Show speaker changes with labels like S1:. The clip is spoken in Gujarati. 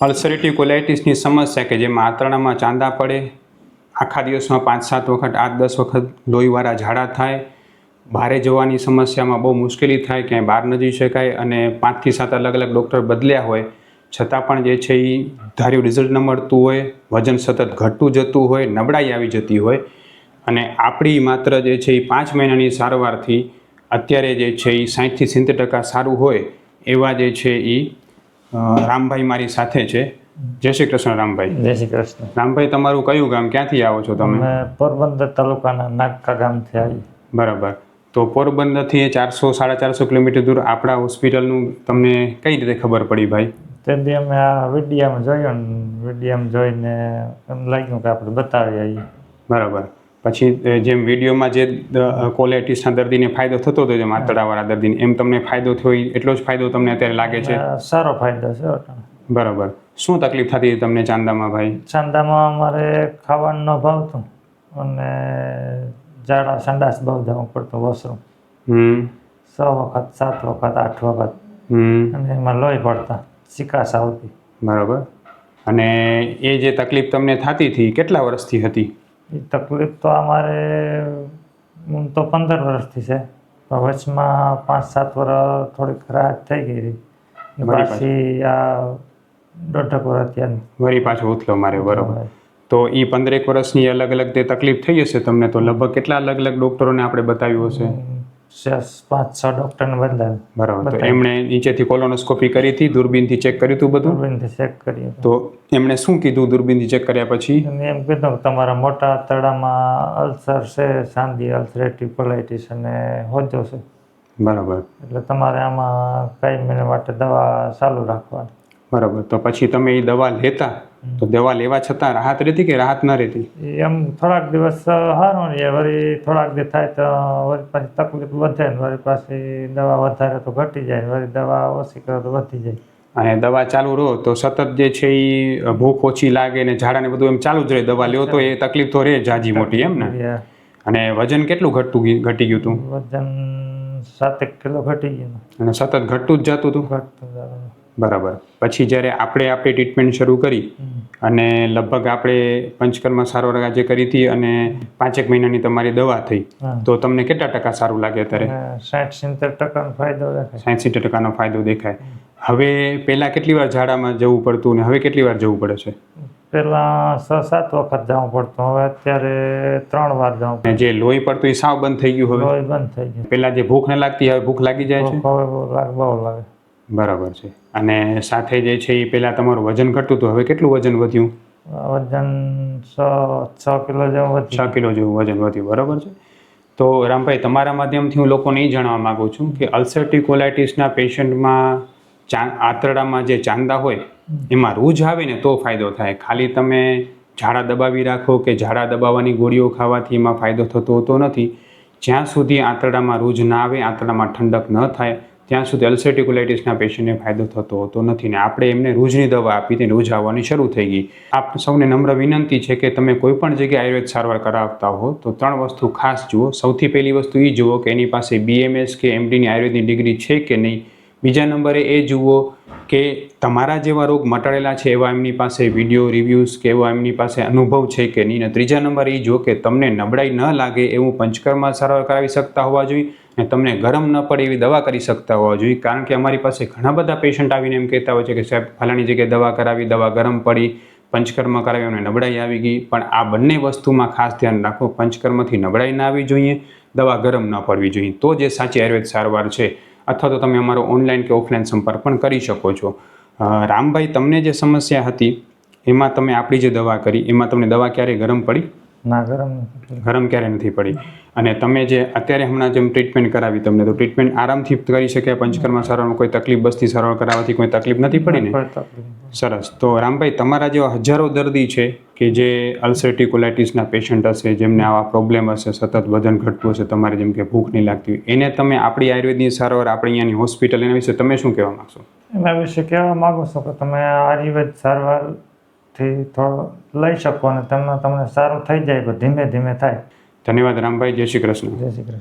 S1: અલ્સરેટિવ કોલાઇટિસની સમસ્યા કે જેમાં આંતરડામાં ચાંદા પડે, આખા દિવસમાં પાંચ સાત વખત, આઠ દસ વખત લોહીવાળા ઝાડા થાય બહારે જવાની સમસ્યામાં બહુ મુશ્કેલી થાય, ક્યાંય બહાર ન જઈ શકાય અને પાંચથી સાત અલગ અલગ ડૉક્ટર બદલ્યા હોય, છતાં પણ જે છે એ ધાર્યું રિઝલ્ટ ન મળતું હોય, વજન સતત ઘટતું જતું હોય, નબળાઈ આવી જતી હોય અને આપણી માત્ર જે છે એ પાંચ મહિનાની સારવારથી અત્યારે જે છે એ સાહીઠથી સિત્તેર ટકા સારું હોય એવા જે છે એ રામભાઈ મારી સાથે છે. જય શ્રી કૃષ્ણ રામભાઈ.
S2: જય શ્રી કૃષ્ણ.
S1: રામભાઈ તમારું કયું ગામ? ક્યાંથી આવો છો તમે?
S2: પોરબંદર તાલુકાના નાગકા ગામથી આવી
S1: બરાબર. તો પોરબંદરથી ચારસો સાડા ચારસો કિલોમીટર દૂર આપણા હોસ્પિટલનું તમને કઈ રીતે ખબર પડી ભાઈ?
S2: તેથી અમે આ વિડીયામાં જોયું ને વિડીયામાં જોઈને એમ લાગ્યું કે આપણે બતાવી આવીએ.
S1: બરાબર. પછી જેમ વિડીયોમાં જે કોલેટિસના દર્દીને ફાયદો થતો હતો જે માતડાવાળા દર્દીને એમ તમને ફાયદો થયો એટલો જ ફાયદો તમને અત્યારે લાગે છે?
S2: સારો ફાયદો છે
S1: બરાબર. શું તકલીફ થતી હતી તમને ચાંદામાં ભાઈ?
S2: ચાંદામાં અમારે ખાવાનું ન ભાવતું અને જાડા સંડાસ બહુ જવું પડતું વોશરૂમ. છ વખત સાત વખત આઠ વખત. અને એમાં લોહી પડતા ચિકાસ આવતી.
S1: બરાબર. અને એ જે તકલીફ તમને થતી હતી કેટલા વર્ષથી હતી?
S2: તકલીફ તો અમારે હું તો પંદર વર્ષથી છે. વચમાં પાંચ સાત વર્ષ થોડીક રાહત થઈ ગઈ. પાછી? આ દોઢક વર્ષ ત્યાં
S1: વરી પાછો ઉથલો મારે બરોબર. તો એ પંદરેક વર્ષની અલગ અલગ તે તકલીફ થઈ હશે તમને? તો લગભગ કેટલા અલગ અલગ ડૉક્ટરોને આપણે બતાવ્યું હશે?
S2: પાંચ છ ડોક્ટરને બદલાય
S1: બરાબર. તો એમણે નીચેથી કોલોનોસ્કોપી કરી હતી દૂરબીનથી ચેક કર્યું હતું બધું?
S2: દૂરબીનથી ચેક કરીએ
S1: તો એમણે શું કીધું દૂરબીનથી ચેક કર્યા પછી?
S2: એમ કીધું કે તમારા મોટા તળામાં અલ્સર છે સાંધી અલ્સરેટિવ કોલાઇટિસ અને હોજો છે.
S1: બરાબર.
S2: એટલે તમારે આમાં કઈ મહિના માટે દવા ચાલુ રાખવાની.
S1: બરાબર. તો પછી તમે એ દવા લેતા? તો દવા લેવા છતાં રાહત રહેતી કે રાહત ન રહેતી?
S2: એમ થોડાક દિવસ સારું ને વળી થોડાક દિવસ થાય તો વળી પાછી તકલીફ વધે ને વળી પાછી દવા વધારે તો ઘટી જાય વળી દવા ઓછી કરે તો વધી જાય.
S1: અને દવા ચાલુ રહો તો સતત જે છે એ ભૂખ ઓછી લાગે ને ઝાડા ને બધું એમ ચાલુ જ રહે. દવા લ્યો તો એ તકલીફ તો રહે જાજી મોટી એમ ને? અને વજન કેટલું ઘટતું ઘટી ગયું હતું
S2: વજન સાતેક કિલો ઘટી ગયું.
S1: અને સતત ઘટતું જ જતું હતું બરાબર. પછી જ્યારે આપણે આપણી ટ્રીટમેન્ટ શરૂ કરી. અને લગભગ આપણે પંચકર્મ સારવાર આજે કરી હતી અને પાંચેક મહિનાની તમારી દવા થઈ તો તમને કેટલા ટકા સારું લાગે અત્યારે?
S2: સાઠ સિત્તેર ટકાનો ફાયદો દેખાય.
S1: સાઠ સિત્તેર ટકાનો ફાયદો દેખાય. હવે પહેલાં કેટલી વાર ઝાડામાં જવું પડતું ને હવે કેટલી વાર જવું પડે છે?
S2: પહેલા છ સાત વખત જવું પડતું હવે અત્યારે ત્રણ વાર જવું
S1: જે લોહી પડતું એ સાવ બંધ થઈ ગયું હવે?
S2: લોહી બંધ થઈ ગયું.
S1: પહેલા જે ભૂખ ને લાગતી હવે ભૂખ લાગી જાય છે?
S2: હવે બહુ લાગે.
S1: બરાબર છે. અને સાથે જે છે એ પહેલાં તમારું વજન ઘટતું હતું. હવે કેટલું વજન વધ્યું?
S2: વજન છ છ કિલો જેવું વધ્યું.
S1: છ કિલો જેવું વજન વધ્યું. બરાબર છે? તો રામભાઈ તમારા માધ્યમથી હું લોકોને એ જાણવા માગું છું કે અલ્સરેટિવ કોલાઇટિસના પેશન્ટમાં ચા આંતરડામાં જે ચાંદા હોય એમાં રૂજ આવે ને તો ફાયદો થાય. ખાલી તમે ઝાડા દબાવી રાખો કે ઝાડા દબાવવાની ગોળીઓ ખાવાથી એમાં ફાયદો થતો હોતો નથી. જ્યાં સુધી આંતરડામાં રૂજ ના આવે આંતરડામાં ઠંડક ન થાય ત્યાં સુધી અલ્સરેટિવ પેશન્ટને ફાયદો થતો હોતો નથી ને આપણે એમને રૂજની દવા આપી તેને રૂજ આવવાની શરૂ થઈ ગઈ. આપ સૌને નમ્ર વિનંતી છે કે તમે કોઈ પણ જગ્યાએ આયુર્વેદ સારવાર કરાવતા હો તો ત્રણ વસ્તુ ખાસ જુઓ. સૌથી પહેલી વસ્તુ એ જુઓ કે એની પાસે બીએમએસ કે એમડીની આયુર્વેદની ડિગ્રી છે કે નહીં. બીજા નંબરે એ જુઓ કે તમારા જેવા રોગ મટાડેલા છે એવા એમની પાસે વીડિયો, રિવ્યૂઝ કે એવા એમની પાસે અનુભવ છે કે નહીં. ત્રીજા નંબર એ જુઓ કે તમને નબળાઈ ન લાગે એવું પંચકર્મ સારવાર કરાવી શકતા હોવા જોઈએ. અને તમને ગરમ ન પડે એવી દવા કરી શકતા હોવા જોઈએ. કારણ કે અમારી પાસે ઘણા બધા પેશન્ટ આવીને એમ કહેતા હોય છે કે, સાહેબ, ફલાણી જગ્યાએ દવા કરાવી, દવા ગરમ પડી, પંચકર્મ કરાવી, અને નબળાઈ આવી ગઈ. પણ આ બંને વસ્તુમાં ખાસ ધ્યાન રાખો, પંચકર્મથી નબળાઈ ના આવી જોઈએ, દવા ગરમ ન પડવી જોઈએ. તો જે સાચી આયુર્વેદ સારવાર છે. અથવા તો તમે અમારો ઓનલાઈન કે ઓફલાઈન સંપર્ક પણ કરી શકો છો. રામભાઈ, તમને જે સમસ્યા હતી, એમાં તમે આપણી જે દવા કરી, એમાં તમને દવા ક્યારે ગરમ પડી?
S2: ના ગરમ.
S1: ગરમ ક્યારે નથી પડી અને તમે જે અત્યારે હમણાં જેમ ટ્રીટમેન્ટ કરાવી તમને તો ટ્રીટમેન્ટ આરામથી કરી શકે પંચકર્મા સારવારમાં કોઈ તકલીફ બસથી સારવાર કરાવવાથી કોઈ તકલીફ નથી પડી ને. સરસ તો રામભાઈ તમારા જેવા હજારો દર્દી છે કે જે અલ્સરેટિવ કોલાઇટિસના પેશન્ટ હશે જેમને આવા પ્રોબ્લેમ હશે સતત વજન ઘટતું હશે તમારે જેમ કે ભૂખ નહીં લાગતી એને તમે આપણી આયુર્વેદની સારવાર આપણી અહીંયાની હોસ્પિટલ એના વિશે તમે શું કહેવા માગશો
S2: એના વિશે કહેવા માંગુ છું કે તમે આયુર્વેદ સારવારથી થોડો લઈ શકો અને તમને તમને સારું થઈ જાય ધીમે ધીમે થાય.
S1: ધન્યવાદ રામભાઈ જય શ્રી કૃષ્ણ.
S2: જય શ્રી કૃષ્ણ.